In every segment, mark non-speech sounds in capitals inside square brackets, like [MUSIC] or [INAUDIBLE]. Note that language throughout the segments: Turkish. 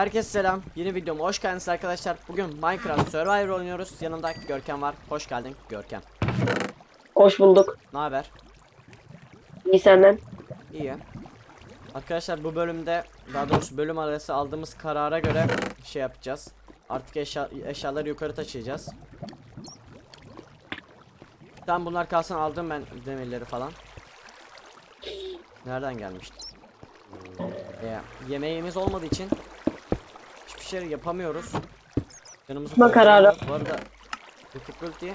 Herkese selam. Yeni videoma hoş geldiniz arkadaşlar. Bugün Minecraft Survivor oynuyoruz. Yanımda Görkem var. Hoş geldin Görkem. Hoş bulduk. Ne haber? İyi senden. İyi. Arkadaşlar bu bölümde daha doğrusu bölüm arası aldığımız karara göre şey yapacağız. Artık eşya, eşyaları yukarı taşıyacağız. Tam bunlar kalsın aldım ben demirleri falan. Nereden gelmişti? Ya, yemeğimiz olmadığı için şey yapamıyoruz. Canımızı Tutma kararı. Bu arada difficulty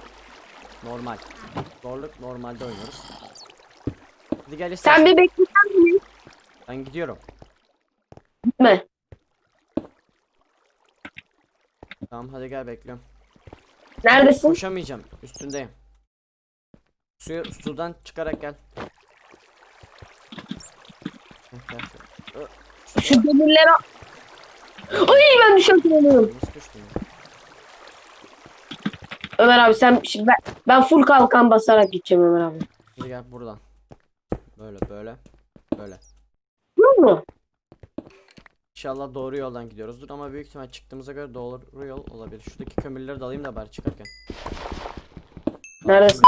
normal. Zorluk normalde oynuyoruz. Hadi gel istersen. Sen bir beklesen mi? Ben gidiyorum. Gitme. Tamam hadi gel bekliyorum. Neredesin? Koşamayacağım. Üstündeyim. Suyu sudan çıkarak gel. Şu demirlere... Ay ben düşerken ölüyorum. Nasıl düştün ya? Ömer abi sen şimdi ben, ben full kalkan basarak gideceğim Ömer abi. Hadi gel buradan. Böyle böyle. Böyle. Yok mu? İnşallah doğru yoldan gidiyoruzdur ama büyük ihtimal çıktığımıza göre doğru yol olabilir. Şuradaki kömürleri de alayım da bari çıkarken. Neredesin?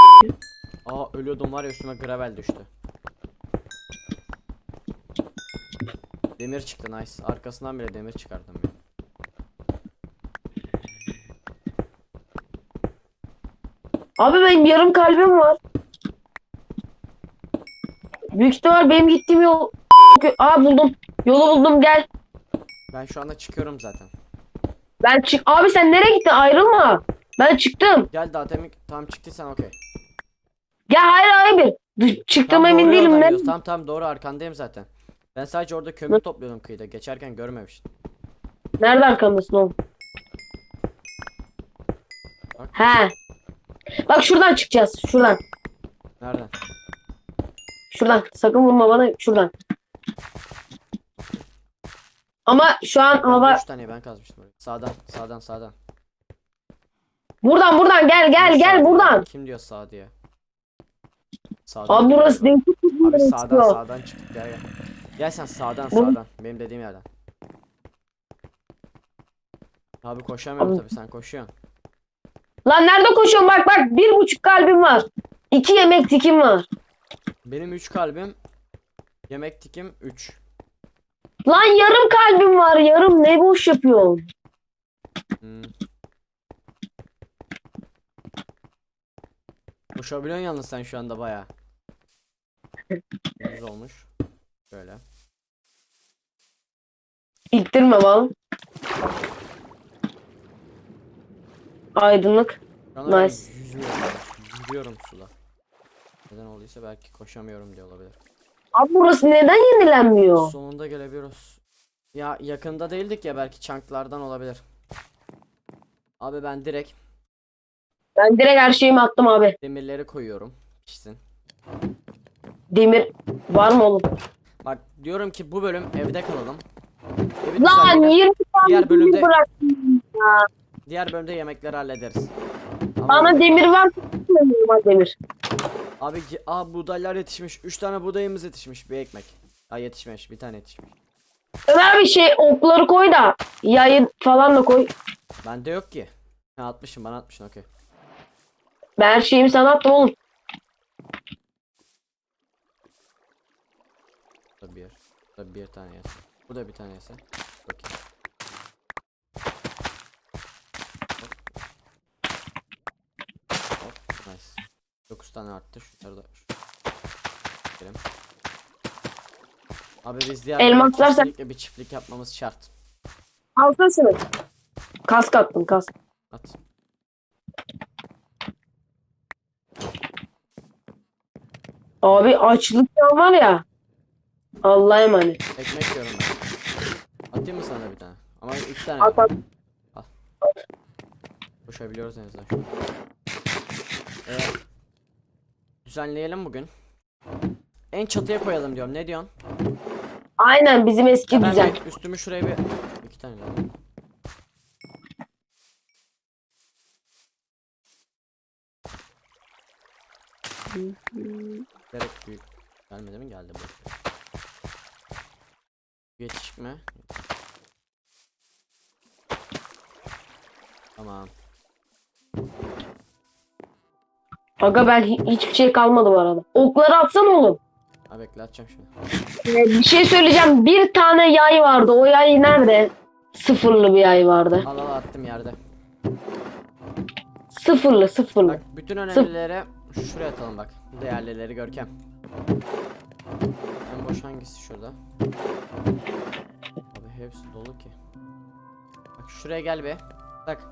Aa ölüyordum var ya üstüme gravel düştü. Demir çıktı nice. Arkasından bile demir çıkardım ya. Abi benim yarım kalbim var. Büyük ihtimal benim gittiğim yol... Aa buldum. Yolu buldum gel. Ben şu anda çıkıyorum zaten. Ben çık... Abi sen nereye gittin? Ayrılma. Ben çıktım. Gel daha demin tam çıktıysan okey. Gel hayır. Dur, Çıktım Tam emin değilim. gidiyoruz. Tamam tamam doğru arkandayım zaten. Ben sadece orada kömür topluyordum kıyıda. Geçerken görmemiştim. Nerede arkamdasın oğlum? Bak. He. Bak şuradan çıkacağız. Şuradan. Nereden? Şuradan. Sakın vurma bana. Şuradan. Ama şu an hava... 3 tane ben kazmıştım orayı. Sağdan, sağdan, sağdan. Buradan buradan gel gel Kim gel sağ buradan. Kim diyor sağ diye? Sağdan Abi burası bir Abi sağdan sağdan çık gel gel. Gel sen sağdan sağdan. Benim dediğim yerden. Abi koşamıyorum Abi- tabii sen koşuyorsun. Lan nerede koşuyorsun? Bak bak bir buçuk kalbim var. İki yemek tikim var. Benim 3 kalbim. Yemek tikim 3. Lan yarım kalbim var. Yarım ne boş yapıyorsun? Hmm. Koşabiliyorsun yalnız sen şu anda baya. Güzel olmuş. Böyle. İttirme bana. Aydınlık. Ben Nice. yüzüyorum. Yürüyorum suda. Neden olduysa belki koşamıyorum diye olabilir. Abi burası neden yenilenmiyor? Sonunda gelebiliyoruz. Ya yakında değildik ya belki çanklardan olabilir. Abi ben direkt Ben direkt her şeyimi attım abi. demirleri koyuyorum. Pişsin. Demir var mı oğlum? Bak diyorum ki bu bölüm evde kalalım. Evi Lan düzenleyelim. 20 tane Diğer bölümde- demir bıraktım. Diğer bölümde yemekleri hallederiz. Ama Bana demir var. Normal demir. abi ki- aa buğdaylar yetişmiş. 3 tane buğdayımız yetişmiş. Bir ekmek. Aa yetişmemiş. Bir tane yetişmiş. Ömer bir şey okları koy da yayı falan da koy. Bende yok ki. Ha atmışım bana atmışsın okey. Ben her şeyimi sana attım oğlum. Bu da bir. Bu da bir tane yese. Bu da bir tane yese. Okey. Hop. Nice. 9 tane arttı. Şunları da. Abi biz diğer Elmaslar sen- bir çiftlik yapmamız şart. Alsana şunu. Kask attım kask. At. Abi açlık ya var ya. Allah'a emanet. Ekmek yiyorum ben. Atayım mı sana bir tane? Ama iki tane. At at. Koşabiliyoruz en azından şu an. Ee, düzenleyelim bugün. En çatıya koyalım diyorum. Ne diyorsun? Aynen bizim eski Ben düzen. bir üstümü şuraya bir iki tane alayım. Gerek büyük. Gelmedi mi? Geldi bu. Yetişme. Tamam. Aga ben hi- hiçbir şey kalmadı bu arada. Okları atsana oğlum. Ha bekle atacağım şimdi. Ee, bir şey söyleyeceğim. Bir tane yay vardı. O yay nerede? Sıfırlı bir yay vardı. Al al attım yerde. Sıfırlı sıfırlı. Bak bütün önemlileri şuraya atalım bak. Değerlileri görkem. En boş hangisi şurada? Abi hepsi dolu ki. Bak şuraya gel be. Bak.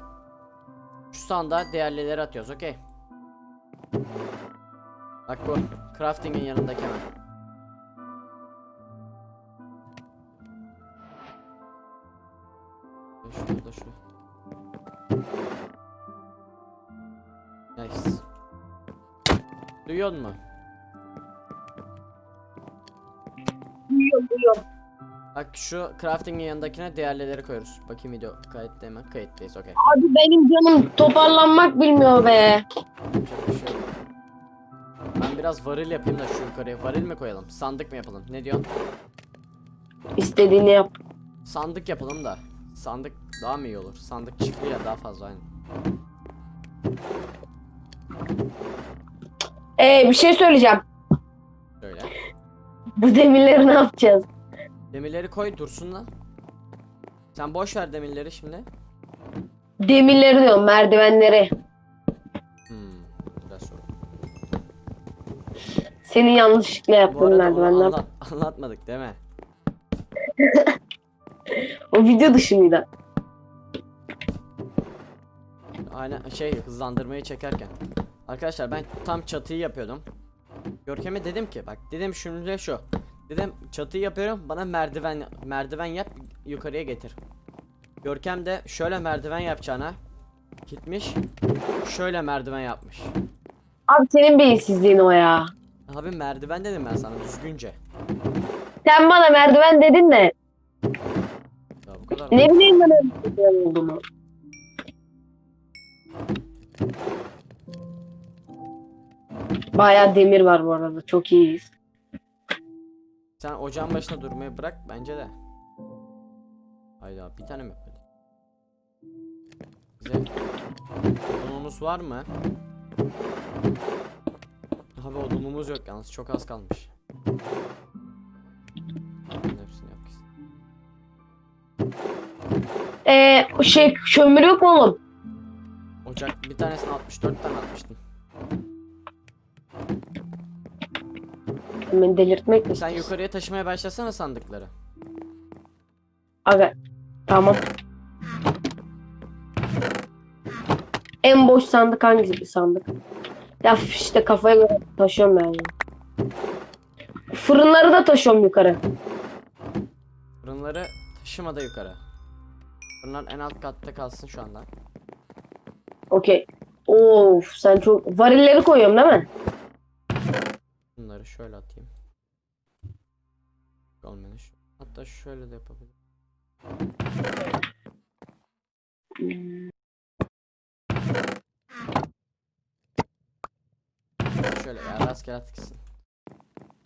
Şu sanda değerlileri atıyoruz okey. Bak bu. Crafting'in yanındaki hemen. Şurada. Nice. Duyuyor mu? Duyuyorum duyuyorum. Bak şu crafting'in yanındakine değerlileri koyuyoruz. Bakayım video kayıtta mı? Kayıttayız okey. Abi benim canım toparlanmak bilmiyor be. Yapacak bir şey yok. Ben biraz varil yapayım da şu yukarıya. Varil mi koyalım? Sandık mı yapalım? Ne diyorsun? İstediğini yap. Sandık yapalım da. Sandık daha mı iyi olur? Sandık çiftliği ya daha fazla aynı. Ee, bir şey söyleyeceğim. Bu demirleri ne yapacağız? Demirleri koy dursun lan. Sen boş ver demirleri şimdi. Demirleri diyorum merdivenleri. Hmm. Biraz sonra. Senin yanlışlıkla Bu yaptığın arada onu merdivenler. anlat, anlatmadık değil mi? [LAUGHS] O video dışı mıydı? Aynen şey hızlandırmayı çekerken. Arkadaşlar ben tam çatıyı yapıyordum. Görkem'e dedim ki bak dedim şimdi şu. Dedim çatıyı yapıyorum bana merdiven merdiven yap yukarıya getir. Görkem de şöyle merdiven yapacağına gitmiş şöyle merdiven yapmış. Abi senin beyinsizliğin o ya. Abi merdiven dedim ben sana düzgünce. Sen bana merdiven dedin de Ya bu kadar. ne bileyim ben öyle bir şey olduğunu. Bayağı demir var bu arada. Çok iyiyiz. Sen ocağın başına durmayı bırak bence de. Hayda bir tane mi yapalım? Bize odunumuz var mı? Abi odunumuz yok yalnız çok az kalmış. Bunların hepsini yap gitsin. Ee, şey kömür yok mu oğlum? Ocak bir tanesini 64 tane atmıştım. Beni delirtmek mi? Sen yukarıya taşımaya başlasana sandıkları. Aga tamam. En boş sandık hangisi bir sandık? Ya işte kafaya göre taşıyorum ben ya. Fırınları da taşıyorum yukarı. Fırınları taşıma da yukarı. Fırınlar en alt katta kalsın şu anda. Okey. Of sen çok... Varilleri koyuyorum değil mi? Şöyle atayım. Olmadı. Hatta şöyle de yapabilirim. Şöyle ya rastgele at gitsin.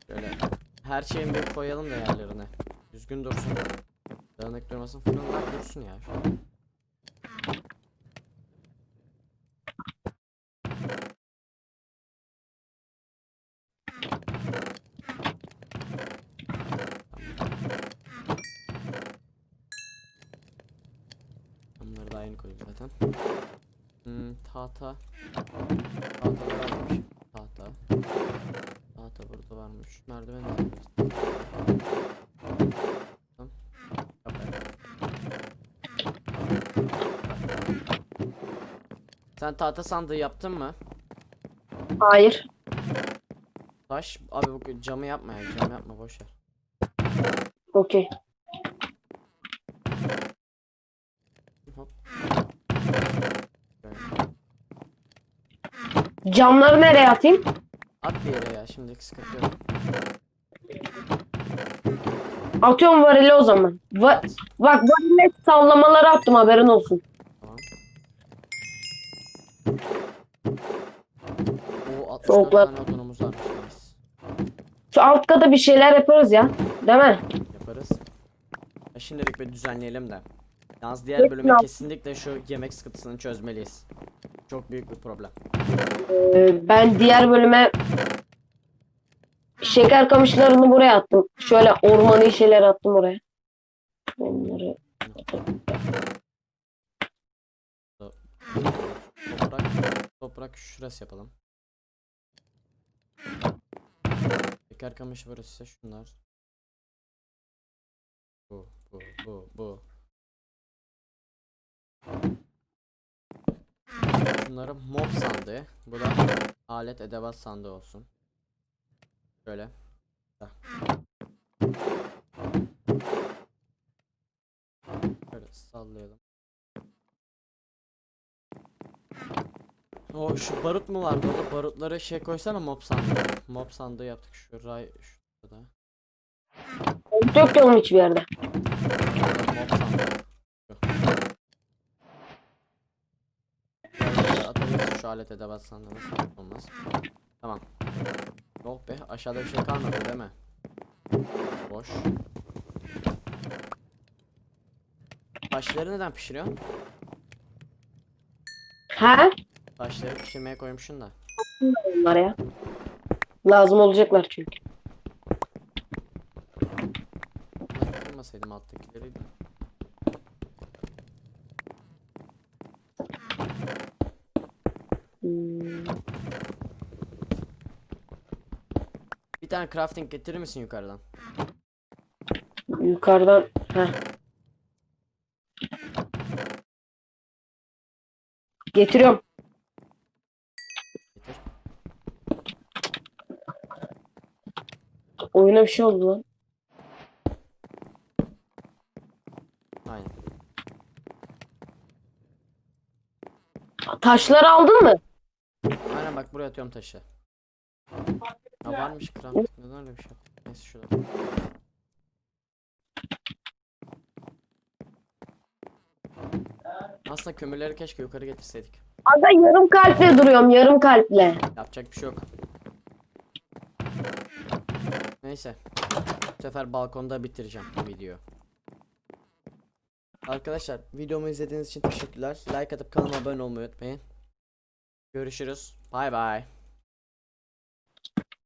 Şöyle her şeyin bir koyalım da yerlerine. Düzgün dursun. Dağınık durmasın. Fırınlar dursun ya. Şöyle. Bunları daha yeni koydum zaten. Hmm, tahta. Tahta varmış. Tahta. Tahta burada varmış. Merdiven de varmış. Tamam. Sen tahta sandığı yaptın mı? Hayır. Taş. Abi bu camı yapma ya. Cam yapma boş ver. Okey. Hop. Böyle. Camları nereye atayım? At bir yere ya. Şimdilik sıkıntı yok. Atıyorum varili o zaman. Va- bak varile sallamaları attım haberin olsun. Tamam. Oo 64 Soğuklar. tane odunumuz varmış. Nice. Şu alt kata bir şeyler yaparız ya. Değil mi? Yaparız. Ya şimdilik bir düzenleyelim de. Yalnız diğer bölüme kesinlikle şu yemek sıkıntısını çözmeliyiz. Çok büyük bir problem. Ee, ben diğer bölüme şeker kamışlarını buraya attım. Şöyle ormanı şeyler attım oraya. Onları Toprak, toprak şurası yapalım. Şeker kamışı burası ise şunlar. Bu, bu, bu, bu. Bunları mob sandığı. Bu da alet edevat sandığı olsun. Şöyle. Şöyle sallayalım. O şu barut mu vardı? Orada barutları şey koysana mob sandığı. Mob sandığı yaptık şu ray şurada. yok canım hiçbir yerde. Mob sandığı. Şu. Alet edevat sandığımız. Olmaz. Tamam. Oh be aşağıda bir şey kalmadı değil mi? Boş. Taşları neden pişiriyorsun? Ha? Taşları pişirmeye koymuşsun da. Bunlar ya. Lazım olacaklar çünkü. Kırmasaydım alttakileri. de. Bir tane crafting getirir misin yukarıdan? Yukarıdan. Heh. Getiriyorum. Getir. Oyuna bir şey oldu lan. Aynen. Taşları aldın mı? Bak buraya atıyorum taşı. Ha varmış crafting neden öyle bir şey yaptım? Neyse şurada. Aslında kömürleri keşke yukarı getirseydik. Aga yarım kalple duruyorum yarım kalple. Yapacak bir şey yok. Neyse. Bu sefer balkonda bitireceğim videoyu. Arkadaşlar videomu izlediğiniz için teşekkürler. Like atıp kanalıma abone olmayı unutmayın. Görüşürüz. Bay bay.